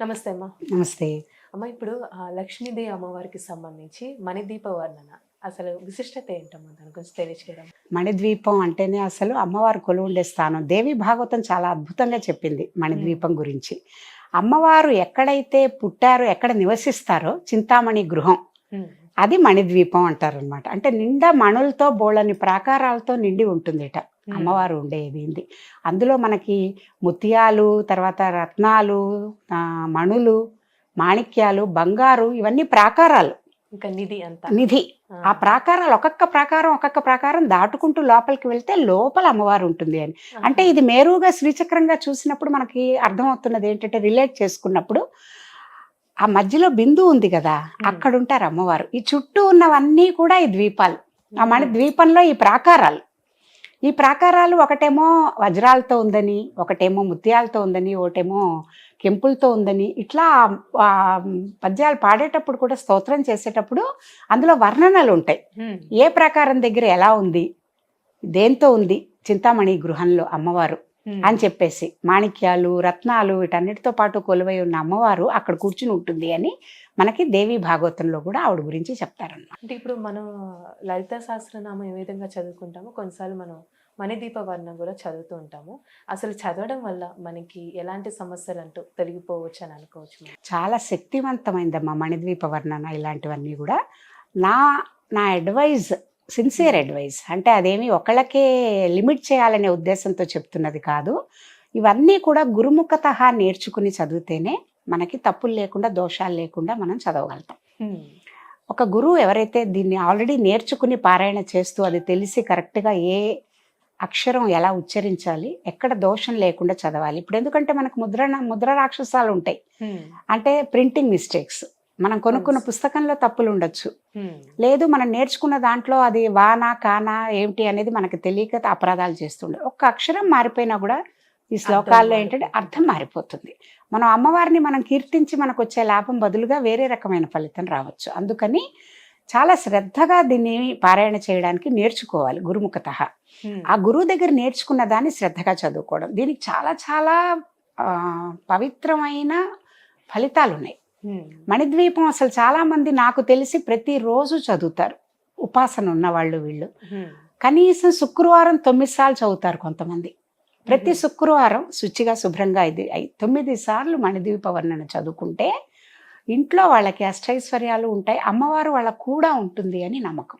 నమస్తే అమ్మా. నమస్తే. అమ్మ ఇప్పుడు లక్ష్మీదేవి అమ్మవారికి సంబంధించి మణిదీప వర్ణన అసలు విశిష్టత ఏంటమ్మా? దాని గురించి తెలియచేయడం. మణిద్వీపం అంటేనే అసలు అమ్మవారు కొలువుండే స్థానం. దేవి భాగవతం చాలా అద్భుతంగా చెప్పింది మణిద్వీపం గురించి. అమ్మవారు ఎక్కడైతే పుట్టారో ఎక్కడ నివసిస్తారో చింతామణి గృహం. అది మణిద్వీపం అంటారనమాట. అంటే నిండా మణులతో బోళ్ళని ప్రాకారాలతో నిండి ఉంటుందిట. అమ్మవారు ఉండేది. అందులో మనకి ముత్యాలు తర్వాత రత్నాలు మణులు మాణిక్యాలు బంగారు ఇవన్నీ ప్రాకారాలు. ఇంకా నిధి అంతా. నిధి. ఆ, ప్రాకారాలు ఒక్కొక్క ప్రాకారం ఒక్కొక్క ప్రాకారం దాటుకుంటూ లోపలికి వెళ్తే లోపల అమ్మవారు ఉంటుంది అని. అంటే ఇది మేరుగా శ్రీచక్రంగా చూసినప్పుడు మనకి అర్థమవుతున్నది ఏంటంటే రిలేట్ చేసుకున్నప్పుడు ఆ మధ్యలో బిందువు ఉంది కదా అక్కడ ఉంటారు అమ్మవారు. ఈ చుట్టూ ఉన్నవన్నీ కూడా ఈ ద్వీపాలు. ఆ మణి ద్వీపంలో ఈ ప్రాకారాలు. ఈ ప్రాకారాలు ఒకటేమో వజ్రాలతో ఉందని ఒకటేమో ముత్యాలతో ఉందని ఒకటేమో కెంపులతో ఉందని ఇట్లా పద్యాలు పాడేటప్పుడు కూడా స్తోత్రం చేసేటప్పుడు అందులో వర్ణనలు ఉంటాయి. ఏ ప్రాకారం దగ్గర ఎలా ఉంది దేంతో ఉంది చింతామణి గృహంలో అమ్మవారు? అని చెప్పేసి మాణిక్యాలు రత్నాలు వీటన్నిటితో పాటు కొలువై ఉన్న అమ్మవారు అక్కడ కూర్చుని ఉంటుంది అని మనకి దేవి భాగవతంలో కూడా ఆవిడ గురించి చెప్తారన్నమాట. అంటే ఇప్పుడు మనం లలిత సహస్రనామం ఏ విధంగా చదువుకుంటామో కొన్నిసార్లు మనం మణిదీప వర్ణం కూడా చదువుతూ ఉంటాము. అసలు చదవడం వల్ల మనకి ఎలాంటి సమస్యలు అంటూ తొలగిపోవచ్చు అని అనుకోవచ్చు. చాలా శక్తివంతమైందమ్మా మణిద్వీప వర్ణన ఇలాంటివన్నీ కూడా. నా నా అడ్వైజ్ సిన్సియర్ అడ్వైజ్ అంటే అదేమి ఒకళ్ళకే లిమిట్ చేయాలనే ఉద్దేశంతో చెప్తున్నది కాదు. ఇవన్నీ కూడా గురుముఖత నేర్చుకుని చదివితేనే మనకి తప్పులు లేకుండా దోషాలు లేకుండా మనం చదవగలుగుతాం. ఒక గురువు ఎవరైతే దీన్ని ఆల్రెడీ నేర్చుకుని పారాయణ చేస్తూ అది తెలిసి కరెక్ట్గా ఏ అక్షరం ఎలా ఉచ్చరించాలి ఎక్కడ దోషం లేకుండా చదవాలి. ఇప్పుడు ఎందుకంటే మనకు ముద్ర ముద్ర రాక్షసాలు ఉంటాయి. అంటే ప్రింటింగ్ మిస్టేక్స్. మనం కొనుక్కున్న పుస్తకంలో తప్పులు ఉండొచ్చు ఉమ్, లేదు మనం నేర్చుకున్న దాంట్లో అది వానా కానా ఏమిటి అనేది మనకు తెలియక అపరాధాలు చేస్తుండే. ఒక్క అక్షరం మారిపోయినా కూడా ఈ శ్లోకాల్లో ఏంటంటే అర్థం మారిపోతుంది. మనం అమ్మవారిని మనం కీర్తించి మనకు వచ్చే లాభం బదులుగా వేరే రకమైన ఫలితం రావచ్చు. అందుకని చాలా శ్రద్ధగా దీన్ని పారాయణ చేయడానికి నేర్చుకోవాలి గురుముఖత. ఉమ్, ఆ గురువు దగ్గర నేర్చుకున్న దాన్ని శ్రద్ధగా చదువుకోవడం. దీనికి చాలా చాలా పవిత్రమైన ఫలితాలు ఉన్నాయి మణిద్వీపం అసలు చాలా మంది నాకు తెలిసి ప్రతిరోజు చదువుతారు. ఉపాసన ఉన్నవాళ్ళు వీళ్ళు. కనీసం శుక్రవారం తొమ్మిది సార్లు చదువుతారు కొంతమంది. ప్రతి. శుక్రవారం శుచిగా శుభ్రంగా ఇది తొమ్మిది సార్లు మణిద్వీప వర్ణన చదువుకుంటే ఇంట్లో వాళ్ళకి అష్టైశ్వర్యాలు ఉంటాయి. అమ్మవారు వాళ్ళకు కూడా ఉంటుంది అని నమ్మకం.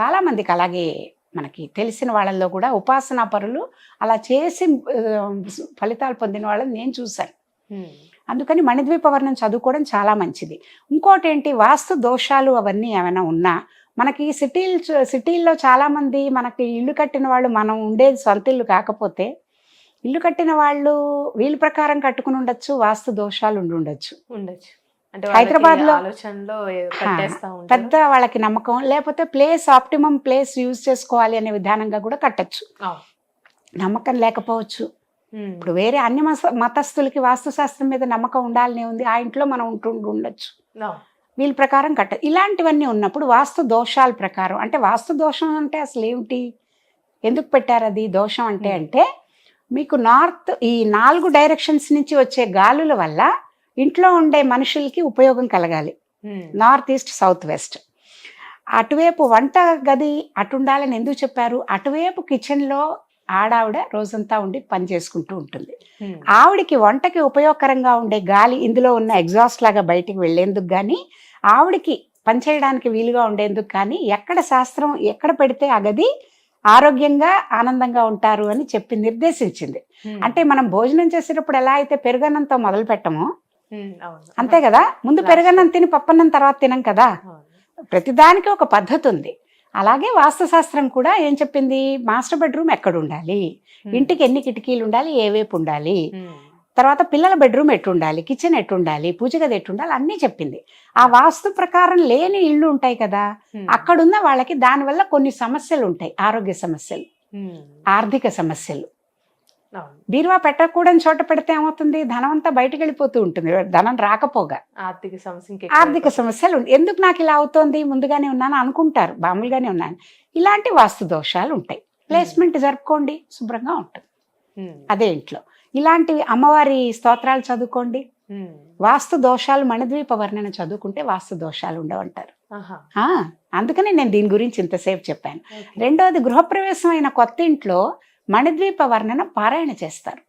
చాలా మందికి అలాగే మనకి తెలిసిన వాళ్ళల్లో కూడా ఉపాసనా పరులు అలా చేసి ఫలితాలు పొందిన వాళ్ళని నేను చూశాను. అందుకని మణిద్వీప వర్ణం చదువుకోవడం చాలా మంచిది. ఇంకోటి ఏంటి వాస్తు దోషాలు అవన్నీ ఏమైనా ఉన్నా మనకి సిటీలు సిటీల్లో చాలామంది మనకి ఇల్లు కట్టిన వాళ్ళు మనం ఉండేది సొంత ఇల్లు కాకపోతే ఇల్లు కట్టిన వాళ్ళు వీళ్ళ ప్రకారం కట్టుకుని ఉండొచ్చు వాస్తు దోషాలు ఉండి ఉండొచ్చు. ఉండొచ్చు. కట్టేస్తా ఉంటారు. పెద్ద వాళ్ళకి నమ్మకం లేకపోతే ప్లేస్ ఆప్టిమం ప్లేస్ యూజ్ చేసుకోవాలి అనే విధానంగా కూడా కట్టచ్చు. నమ్మకం లేకపోవచ్చు. ఇప్పుడు వేరే అన్ని మత మతస్థులకి వాస్తుశాస్త్రం మీద నమ్మకం ఉండాలనే ఉంది. ఆ ఇంట్లో మనం ఉంటూ ఉండొచ్చు. వీళ్ళ ప్రకారం కట్ట ఇలాంటివన్నీ ఉన్నప్పుడు వాస్తు దోషాల ప్రకారం అంటే వాస్తు దోషం అంటే అసలు ఏమిటి? ఎందుకు పెట్టారు అది దోషం అంటే. అంటే మీకు నార్త్ ఈ నాలుగు డైరెక్షన్స్ నుంచి వచ్చే గాలుల వల్ల ఇంట్లో ఉండే మనుషులకి ఉపయోగం కలగాలి. North east south west. అటువైపు వంట గది అటు ఉండాలని ఎందుకు చెప్పారు? అటువైపు కిచెన్లో ఆడావిడ రోజంతా ఉండి పని చేసుకుంటూ ఉంటుంది. ఆవిడికి వంటకి ఉపయోగకరంగా ఉండే గాలి ఇందులో ఉన్న ఎగ్జాస్ట్ లాగా బయటికి వెళ్ళేందుకు కానీ ఆవిడికి పనిచేయడానికి వీలుగా ఉండేందుకు కానీ ఎక్కడ శాస్త్రం ఎక్కడ పెడితే ఆ గది ఆరోగ్యంగా ఆనందంగా ఉంటారు అని చెప్పి నిర్దేశించింది. అంటే మనం భోజనం చేసేటప్పుడు ఎలా అయితే పెరుగన్నంతో మొదలు పెట్టమో. అంతే కదా? ముందు పెరుగన్నం తిని పప్పన్నం తర్వాత తినం కదా. ప్రతిదానికి ఒక పద్ధతి ఉంది. అలాగే వాస్తుశాస్త్రం కూడా ఏం చెప్పింది? మాస్టర్ బెడ్రూమ్ ఎక్కడ ఉండాలి ఉమ్, ఇంటికి ఎన్ని కిటికీలు ఉండాలి? ఏ వైపు ఉండాలి? ఉమ్, తర్వాత పిల్లల బెడ్రూమ్ ఎట్టు ఉండాలి కిచెన్ ఎట్టు ఉండాలి పూజ గది ఎట్టు ఉండాలి అన్నీ చెప్పింది. ఆ వాస్తు ప్రకారం లేని ఇళ్ళు ఉంటాయి కదా అక్కడున్న వాళ్ళకి దానివల్ల కొన్ని సమస్యలు ఉంటాయి. ఆరోగ్య సమస్యలు ఆర్థిక సమస్యలు. బీరువా పెట్టకూడని చోట పెడితే ఏమవుతుంది? ధనం అంతా బయటకు వెళ్ళిపోతూ ఉంటుంది. ధనం రాకపోగా. ఆర్థిక సమస్య ఆర్థిక. సమస్యలు. ఎందుకు నాకు ఇలా అవుతోంది? ముందుగానే ఉన్నాను అనుకుంటారు. మామూలుగానే ఉన్నాను. ఇలాంటి వాస్తు దోషాలు ఉంటాయి. ప్లేస్మెంట్ జరుపుకోండి. శుభ్రంగా ఉంటుంది. అదే ఇంట్లో. ఇలాంటివి అమ్మవారి స్తోత్రాలు చదువుకోండి. వాస్తు దోషాలు మణిద్వీప వర్ణన చదువుకుంటే వాస్తు దోషాలు ఉండవంటారు. అందుకని నేను దీని గురించి ఇంతసేపు చెప్పాను. రెండోది గృహప్రవేశం అయిన కొత్త ఇంట్లో మణిద్వీప వర్ణన పారాయణ చేస్తారు.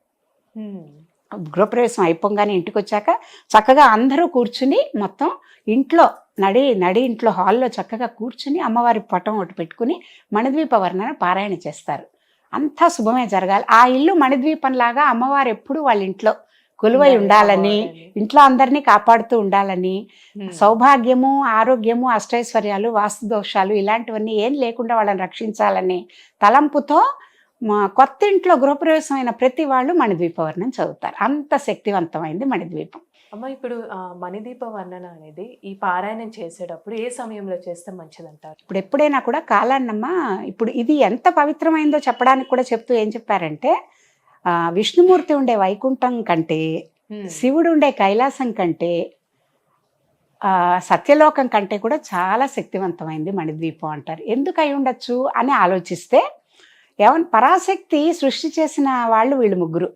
గృహప్రవేశం అయిపోగానే ఇంటికి వచ్చాక చక్కగా అందరూ కూర్చుని మొత్తం ఇంట్లో నడి నడి ఇంట్లో హాల్లో చక్కగా కూర్చుని అమ్మవారి పటం ఒకటి పెట్టుకుని మణిద్వీప వర్ణన పారాయణ చేస్తారు అంతా శుభమే జరగాలి ఆ ఇల్లు మణిద్వీపంలాగా అమ్మవారు ఎప్పుడు వాళ్ళ ఇంట్లో కొలువై ఉండాలని ఇంట్లో అందరినీ కాపాడుతూ ఉండాలని. సౌభాగ్యము ఆరోగ్యము అష్టైశ్వర్యాలు వాస్తు దోషాలు ఇలాంటివన్నీ ఏం లేకుండా వాళ్ళని రక్షించాలని తలంపుతో మా కొత్త ఇంట్లో గృహప్రవేశం అయిన ప్రతి వాళ్ళు మణిద్వీపవర్ణం చదువుతారు. అంత శక్తివంతమైంది మణిద్వీపం. అమ్మ ఇప్పుడు మణిదీప వర్ణన అనేది ఈ పారాయణం చేసేటప్పుడు ఏ సమయంలో చేస్తే మంచిదంటారు? ఇప్పుడు ఎప్పుడైనా కూడా కాలాన్నమ్మ ఇప్పుడు ఇది ఎంత పవిత్రమైందో చెప్పడానికి కూడా చెప్తూ ఏం చెప్పారంటే ఆ, విష్ణుమూర్తి ఉండే వైకుంఠం కంటే. శివుడు ఉండే కైలాసం కంటే ఆ, సత్యలోకం కంటే కూడా చాలా శక్తివంతమైంది మణిద్వీపం అంటారు. ఎందుకు అయి ఉండొచ్చు అని ఆలోచిస్తే ఏమన్ పరాశక్తి సృష్టి చేసిన వాళ్ళు వీళ్ళు ముగ్గురు.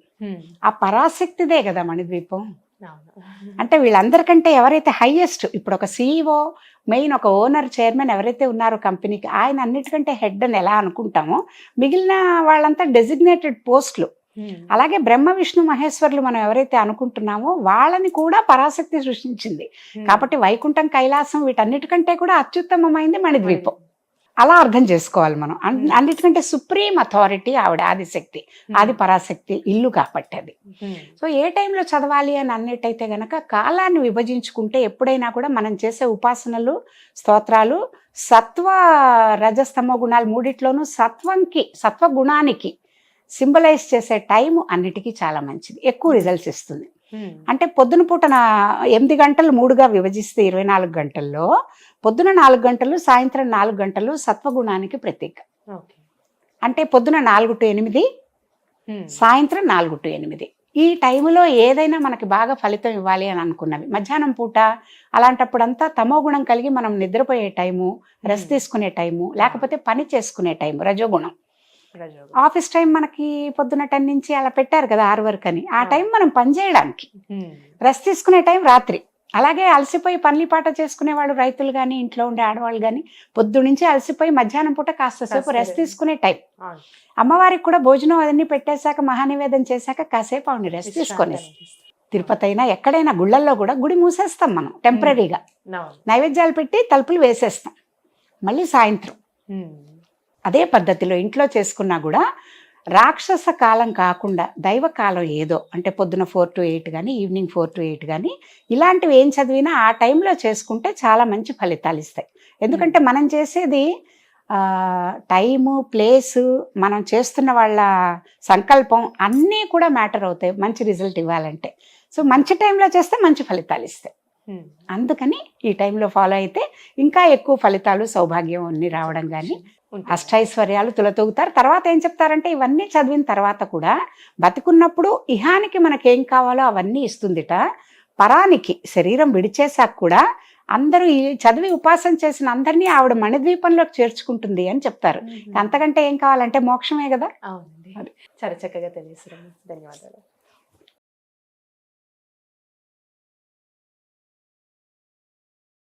ఆ పరాశక్తిదే కదా మణిద్వీపం. అంటే వీళ్ళందరికంటే ఎవరైతే హైయెస్ట్ ఇప్పుడు ఒక సీఈఓ మెయిన్ ఒక ఓనర్ చైర్మన్ ఎవరైతే ఉన్నారో కంపెనీకి ఆయన అన్నిటికంటే హెడ్ అని ఎలా అనుకుంటామో మిగిలిన వాళ్ళంతా డెసిగ్నేటెడ్ పోస్టులు. అలాగే బ్రహ్మ విష్ణు మహేశ్వరులు మనం ఎవరైతే అనుకుంటున్నామో వాళ్ళని కూడా పరాశక్తి సృష్టించింది. కాబట్టి వైకుంఠం కైలాసం వీటన్నిటికంటే కూడా అత్యుత్తమమైంది మణిద్వీపం అలా అర్థం చేసుకోవాలి మనం Hmm. అన్నిటికంటే సుప్రీం అథారిటీ ఆవిడ ఆదిశక్తి ఉమ్. ఆది పరాశక్తి ఇల్లు కాబట్టి అది ఉమ్. సో ఏ టైంలో చదవాలి అని అన్నట్టయితే గనక కాలాన్ని విభజించుకుంటే ఎప్పుడైనా కూడా మనం చేసే ఉపాసనలు స్తోత్రాలు సత్వ రజస్తమో గుణాలు మూడిట్లోనూ సత్వంకి సత్వ గుణానికి సింబలైజ్ చేసే టైం అన్నిటికీ చాలా మంచిది ఎక్కువ రిజల్ట్స్ ఇస్తుంది. అంటే పొద్దున పూట నా ఎనిమిది గంటలు మూడుగా విభజిస్తే ఇరవై నాలుగు గంటల్లో పొద్దున నాలుగు గంటలు సాయంత్రం నాలుగు గంటలు సత్వగుణానికి ప్రతీక ఓకే అంటే పొద్దున నాలుగు టు ఎనిమిది. సాయంత్రం నాలుగు టు ఎనిమిది ఈ టైంలో ఏదైనా మనకి బాగా ఫలితం ఇవ్వాలి అని అనుకున్నవి మధ్యాహ్నం పూట అలాంటప్పుడంతా తమో గుణం కలిగి మనం నిద్రపోయే టైము రెస్ట్. తీసుకునే టైము లేకపోతే పని చేసుకునే టైం రజోగుణం రజోగుణం. ఆఫీస్ టైం మనకి పొద్దున టెన్ నుంచి అలా పెట్టారు కదా ఆరు వరకు అని ఆ. టైం మనం పని చేయడానికి. రెస్ట్ తీసుకునే టైం రాత్రి అలాగే అలసిపోయి పనులు పాట చేసుకునే వాళ్ళు రైతులు కానీ ఇంట్లో ఉండే ఆడవాళ్ళు కానీ పొద్దు నుంచి అలసిపోయి మధ్యాహ్నం పూట కాస్త సేపు రెస్ట్ తీసుకునే టైం. అమ్మవారికి కూడా భోజనం అవన్నీ పెట్టేశాక మహానివేదన చేశాక కాసేపు ఆవిడ రెస్ట్ తీసుకొని విశ్రాంతి అనిపిస్తుంది. తిరుపతి అయినా ఎక్కడైనా గుళ్ళల్లో కూడా గుడి మూసేస్తాం మనం టెంపరీగా. నైవేద్యాలు పెట్టి తలుపులు వేసేస్తాం మళ్ళీ సాయంత్రం. అదే పద్ధతిలో ఇంట్లో చేసుకున్నా కూడా రాక్షస కాలం కాకుండా దైవ కాలం ఏదో అంటే పొద్దున ఫోర్ టు ఎయిట్ కానీ ఈవినింగ్ ఫోర్ టు ఎయిట్ కానీ ఇలాంటివి ఏం చదివినా ఆ టైంలో చేసుకుంటే చాలా మంచి ఫలితాలు ఇస్తాయి ఎందుకంటే మనం చేసేది టైము ప్లేసు మనం చేస్తున్న వాళ్ళ సంకల్పం అన్నీ కూడా మ్యాటర్ అవుతాయి మంచి రిజల్ట్ ఇవ్వాలంటే సో మంచి టైంలో చేస్తే మంచి ఫలితాలు ఇస్తాయి. అందుకని ఈ టైంలో ఫాలో అయితే ఇంకా ఎక్కువ ఫలితాలు సౌభాగ్యం అన్ని రావడం కానీ. అష్టైశ్వర్యాలు తులతూగుతారు. తర్వాత ఏం చెప్తారంటే ఇవన్నీ చదివిన తర్వాత కూడా బతికున్నప్పుడు ఇహానికి మనకేం కావాలో అవన్నీ ఇస్తుందిట. పరానికి శరీరం విడిచేశాక కూడా అందరూ ఈ చదివి ఉపాసన చేసిన అందరినీ ఆవిడ మణిద్వీపంలోకి చేర్చుకుంటుంది అని చెప్తారు. అంతకంటే ఏం కావాలంటే మోక్షమే కదా. చాలా చక్కగా తెలియదు ధన్యవాదాలు.